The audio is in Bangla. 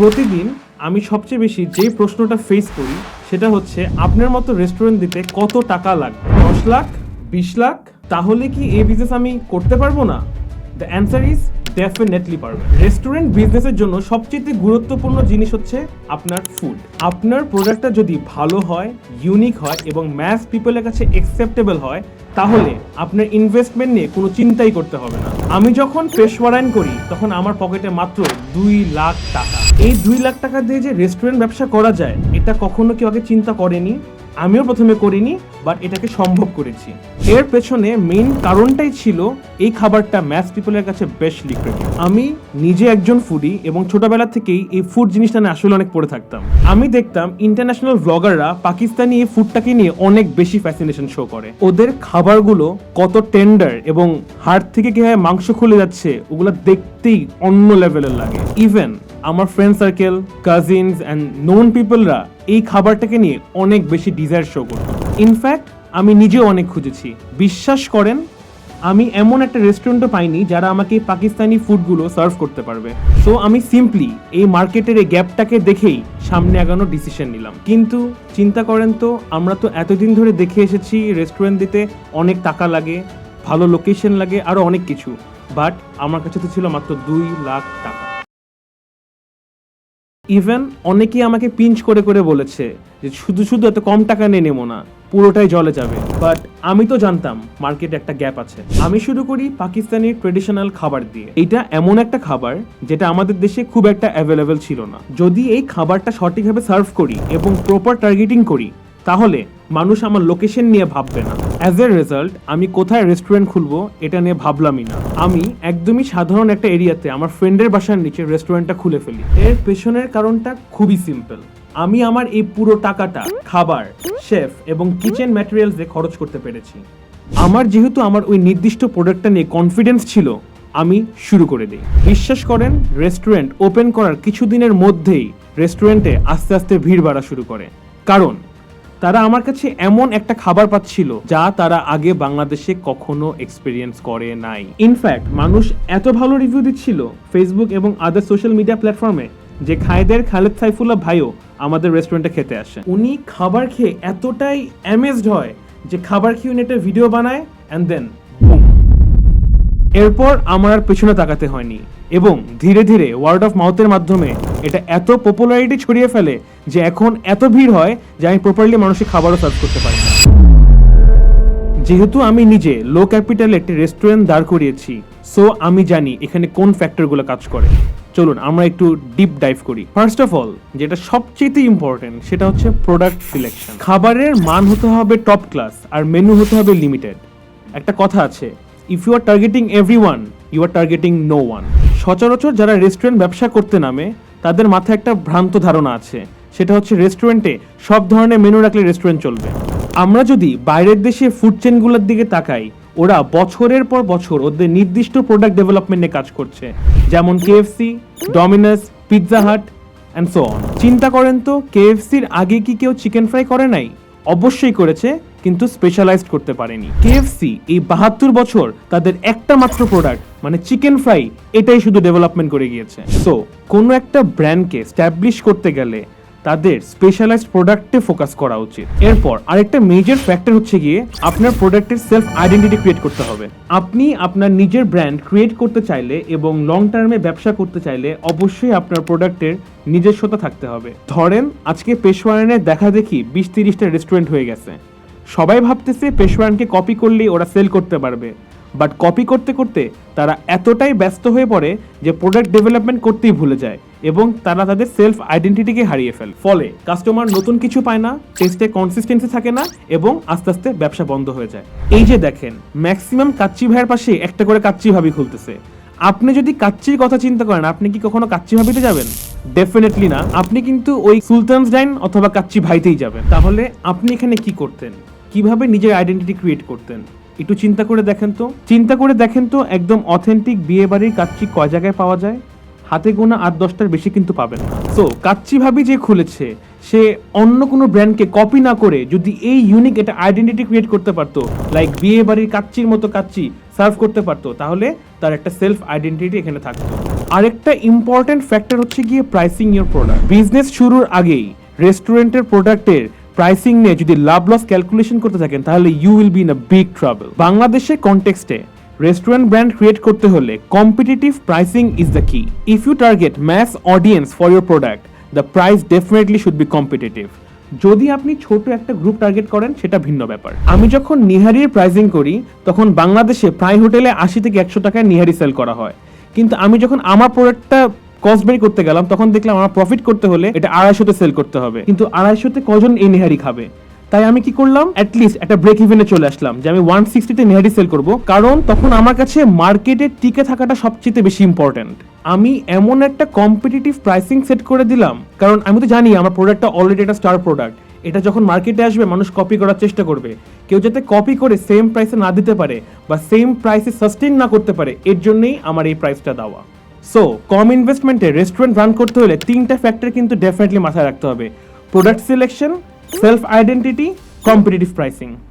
প্রতিদিন আমি সবচেয়ে বেশি যে প্রশ্নটা ফেস করি, সেটা হচ্ছে, আপনার মতো রেস্টুরেন্ট দিতে কত টাকা লাগবে? দশ লাখ? বিশ লাখ? তাহলে কি এই বিজনেস আমি করতে পারব না? দ্য অ্যান্সার ইজ ডেফিনেটলি পারবে রেস্টুরেন্ট বিজনেসের জন্য সবচেয়ে গুরুত্বপূর্ণ জিনিস হচ্ছে আপনার ফুড আপনার প্রোডাক্টটা যদি ভালো হয় ইউনিক হয় এবং ম্যাস পিপলের কাছে অ্যাকসেপ্টেবল হয়, তাহলে আপনার ইনভেস্টমেন্ট নিয়ে কোনো চিন্তাই করতে হবে না। আমি যখন পেশওয়ারাইন করি, তখন আমার পকেটে মাত্র দুই লাখ টাকা। এই দুই লাখ টাকা দিয়ে যে রেস্টুরেন্ট ব্যবসা করা যায়, এটা কখনো কেউ আগে চিন্তা করেনি? আমিও প্রথমে করিনি বাট এটাকে সম্ভব করেছি। এর পেছনে মেইন কারণটাই ছিল এই খাবারটা ম্যাথ পিপলের কাছে বেশ লিক্রেট আমি নিজে একজন ফুডি এবং ছোটবেলা থেকেই এই ফুড জিনিসটা নিয়ে আসলে অনেক পড়ে থাকতাম। আমি দেখতাম ইন্টারন্যাশনাল ব্লগাররা পাকিস্তানি এই ফুডটাকে নিয়ে অনেক বেশি ফ্যাসিনেশন শো করে। ওদের খাবারগুলো কত টেন্ডার এবং হাড় থেকে কীভাবে মাংস খুলে যাচ্ছে, ওগুলো দেখতেই অন্য লেভেলের লাগে। ইভেন আমার friend circle cousins and known পিপলরা এই খাবারটাকে নিয়ে অনেক বেশি ডিজায়ার শো করতো। ইনফ্যাক্ট আমি নিজেও অনেক খুঁজেছি। বিশ্বাস করেন, আমি এমন একটা রেস্টুরেন্টও পাইনি যারা আমাকে এই পাকিস্তানি ফুডগুলো সার্ভ করতে পারবে। সো আমি সিম্পলি এই মার্কেটের এই গ্যাপটাকে দেখেই সামনে আগানোর ডিসিশন নিলাম। কিন্তু চিন্তা করেন তো, আমরা তো এতদিন ধরে দেখে এসেছি রেস্টুরেন্ট দিতে অনেক টাকা লাগে, ভালো লোকেশন লাগে আরও অনেক কিছু। বাট আমার কাছে তো ছিল মাত্র দুই লাখ টাকা। ইভেন অনেকেই আমাকে পিঞ্চ করে করে বলেছে যে শুধু শুধু এত কম টাকা নিয়ে নেব না, পুরোটাই জলে যাবে। বাট আমি তো জানতাম মার্কেটে একটা গ্যাপ আছে। আমি শুরু করি পাকিস্তানি ট্রেডিশনাল খাবার দিয়ে। এটা এমন একটা খাবার যেটা আমাদের দেশে খুব একটা অ্যাভেলেবেল ছিল না। যদি এই খাবারটা সঠিকভাবে সার্ভ করি এবং প্রপার টার্গেটিং করি তাহলে মানুষ আমার লোকেশন নিয়ে ভাববে না। অ্যাজ এ রেজাল্ট আমি কোথায় রেস্টুরেন্ট খুলবো এটা নিয়ে ভাবলামই না। আমি একদমই সাধারণ একটা এরিয়াতে আমার ফ্রেন্ডের বাসার নিচে রেস্টুরেন্টটা খুলে ফেলি। এর পেছনের কারণটা খুবই সিম্পল আমি আমার এই পুরো টাকাটা খাবার শেফ এবং কিচেন ম্যাটেরিয়ালসে খরচ করতে পেরেছি। আমার যেহেতু আমার ওই নির্দিষ্ট প্রোডাক্টটা নিয়ে কনফিডেন্স ছিল, আমি শুরু করে দিই। বিশ্বাস করেন রেস্টুরেন্ট ওপেন করার কিছুদিনের মধ্যেই রেস্টুরেন্টে আস্তে আস্তে ভিড় বাড়া শুরু করে। কারণ তারা আমার কাছে এমন একটা খাবার পাচ্ছিল যা তারা আগে বাংলাদেশে কখনো এক্সপিরিয়েন্স করে নাই। ইনফ্যাক্ট মানুষ এত ভালো রিভিউ দিচ্ছিল ফেসবুক এবং আদার সোশ্যাল মিডিয়া প্ল্যাটফর্মে যে খায়েদের খালেদ সাইফুল্লাহ ভাইও আমাদের রেস্টুরেন্টে খেতে আসে উনি খাবার খেয়ে এতটাই অ্যামেজড হয় যে খাবার খেয়ে উনি একটা ভিডিও বানায় অ্যান্ড দেন এরপর আমার আর পেছনে তাকাতে হয়নি এবং ধীরে ধীরে ওয়ার্ড অফ মাউথের মাধ্যমে এটা এত পপুলারিটি ছড়িয়ে ফেলে যে এখন এত ভিড় হয় যে আমি প্রপারলি মানুষের খাবারও সার্ভ করতে পারি না। যেহেতু আমি নিজে লো ক্যাপিটালে একটি রেস্টুরেন্ট দাঁড় করিয়েছি সো আমি জানি এখানে কোন ফ্যাক্টরগুলো কাজ করে। চলুন, আমরা একটু ডিপ ডাইভ করি। ফার্স্ট অফ অল যেটা সবচেয়ে ইম্পর্টেন্ট সেটা হচ্ছে প্রোডাক্ট সিলেকশন খাবারের মান হতে হবে টপ ক্লাস আর মেনু হতে হবে লিমিটেড একটা কথা আছে if you are targeting every you are targeting no one সচরাচর যারা রেস্টুরেন্ট ব্যবসা করতে নামে তাদের মাথায় একটা ভ্রান্ত ধারণা আছে। সেটা হচ্ছে রেস্টুরেন্টে সব ধরনের মেনু রাখলে রেস্টুরেন্ট চলবে। আমরা যদি বাইরের দেশে ফুড চেনগুলোর দিকে তাকাই, ওরা বছরের পর বছর ওদের নির্দিষ্ট প্রোডাক্ট ডেভেলপমেন্টে কাজ করছে। যেমন KFC Domino's Pizza Hut and so on চিন্তা করেন তো কেএফসির আগে কি কেউ চিকেন ফ্রাই করে নাই? অবশ্যই করেছে, কিন্তু স্পেশালাইজড করতে পারেনি। কেএফসি এই বাহাত্তর বছর তাদের একটা মাত্র প্রোডাক্ট মানে চিকেন ফ্রাই, এটাই শুধু ডেভেলপমেন্ট করে গিয়েছে। সো কোনো একটা ব্র্যান্ডকে স্ট্যাবলিশ করতে গেলে তাদের স্পেশালাইজড প্রোডাক্টে ফোকাস করা উচিত। এরপর, আরেকটা মেজর ফ্যাক্টর হচ্ছে গিয়ে আপনার প্রোডাক্টের সেলফ আইডেন্টিটি ক্রিয়েট করতে হবে। আপনি আপনার নিজের ব্র্যান্ড ক্রিয়েট করতে চাইলে এবং লং টার্মে ব্যবসা করতে চাইলে অবশ্যই আপনার প্রোডাক্টের নিজস্বতা থাকতে হবে। ধরেন, আজকে পেশোয়ারানে দেখা দেখি বিশ তিরিশটা রেস্টুরেন্ট হয়ে গেছে। সবাই ভাবতেছে পেশোয়ারকে কপি করলেই ওরা সেল করতে পারবে। বাট কপি করতে করতে তারা এতটাই ব্যস্ত হয়ে পড়ে যে প্রোডাক্ট ডেভেলপমেন্ট করতেই ভুলে যায় এবং তারা তাদের সেলফ আইডেন্টিটিকে হারিয়ে ফেলে। ফলে কাস্টমার নতুন কিছু পায় না টেস্টে কনসিস্টেন্সি থাকে না এবং আস্তে আস্তে ব্যবসা বন্ধ হয়ে যায়। এই যে দেখেন ম্যাক্সিমাম কাচ্চি ভাইয়ের পাশে একটা করে কাচ্চি ভাবি খুলতেছে। আপনি যদি কাচ্চির কথা চিন্তা করেন, আপনি কি কখনো কাচ্চি ভাবিতে যাবেন? ডেফিনেটলি না। আপনি কিন্তু ওই সুলতানস ডাইন অথবা কাচ্চি ভাইতেই যাবেন। তাহলে আপনি এখানে কি করতেন? কীভাবে নিজের আইডেন্টিটি ক্রিয়েট করতেন? একটু চিন্তা করে দেখেন তো। চিন্তা করে দেখেন তো একদম অথেন্টিক বিয়ে বাড়ির কাচ্চি কয় জায়গায় পাওয়া যায়? হাতে গোনা আট দশটার বেশি কিন্তু পাবেন। সো কাচ্চি ভাবি যে খুলেছে, সে অন্য কোনো ব্র্যান্ডকে কপি না করে যদি এই ইউনিক এটা আইডেন্টিটি ক্রিয়েট করতে পারতো লাইক বিয়ে বাড়ির কাচ্চির মতো কাচ্চি সার্ভ করতে পারতো, তাহলে তার একটা সেলফ আইডেন্টিটি এখানে থাকতো। আরেকটা ইম্পর্টেন্ট ফ্যাক্টর হচ্ছে গিয়ে প্রাইসিং ইওর প্রোডাক্ট বিজনেস শুরুর আগেই রেস্টুরেন্টের প্রোডাক্টের প্রাইসিং নিয়ে যদি লাভ লস ক্যালকুলেশন করতে থাকেন, তাহলে you will be in a big trouble বাংলাদেশের কনটেক্সটে রেস্টুরেন্ট ব্র্যান্ড ক্রিয়েট করতে হলে competitive pricing is the key if you target mass audience for your product the price definitely should be competitive যদি আপনি ছোট একটা গ্রুপ টার্গেট করেন, সেটা ভিন্ন ব্যাপার। আমি যখন নিহারির প্রাইসিং করি, তখন বাংলাদেশে প্রায় হোটেলে আশি থেকে একশো টাকায় নিহারি সেল করা হয়। কিন্তু আমি যখন আমার প্রোডাক্টটা কস্ট বের করতে গেলাম, তখন দেখলাম আমার প্রফিট করতে হলে এটা আড়াইশোতে সেল করতে হবে। কিন্তু আড়াইশোতে কজন এই নেহারি খাবে? তাই আমি কি করলাম? অ্যাটলিস্ট একটা ব্রেক ইভেনে চলে আসলাম, যে আমি ওয়ান সিক্সটিতে নেহারি সেল করব। কারণ তখন আমার কাছে মার্কেটে টিকে থাকাটা সবচেয়ে বেশি ইম্পর্টেন্ট আমি এমন একটা কম্পিটিটিভ প্রাইসিং সেট করে দিলাম, কারণ আমি তো জানি আমার প্রোডাক্টটা অলরেডি একটা স্টার প্রোডাক্ট এটা যখন মার্কেটে আসবে, মানুষ কপি করার চেষ্টা করবে। কেউ যাতে কপি করে সেম প্রাইসে না দিতে পারে বা সেম প্রাইসে সাস্টেন না করতে পারে, এর জন্যই আমার এই প্রাইসটা দেওয়া। সো কম ইনভেস্টমেন্টে রেস্টুরেন্ট রান করতে হলে তিনটা ফ্যাক্টর কিন্তু ডেফিনেটলি মাথায় রাখতে হবে। Product selection self identity competitive pricing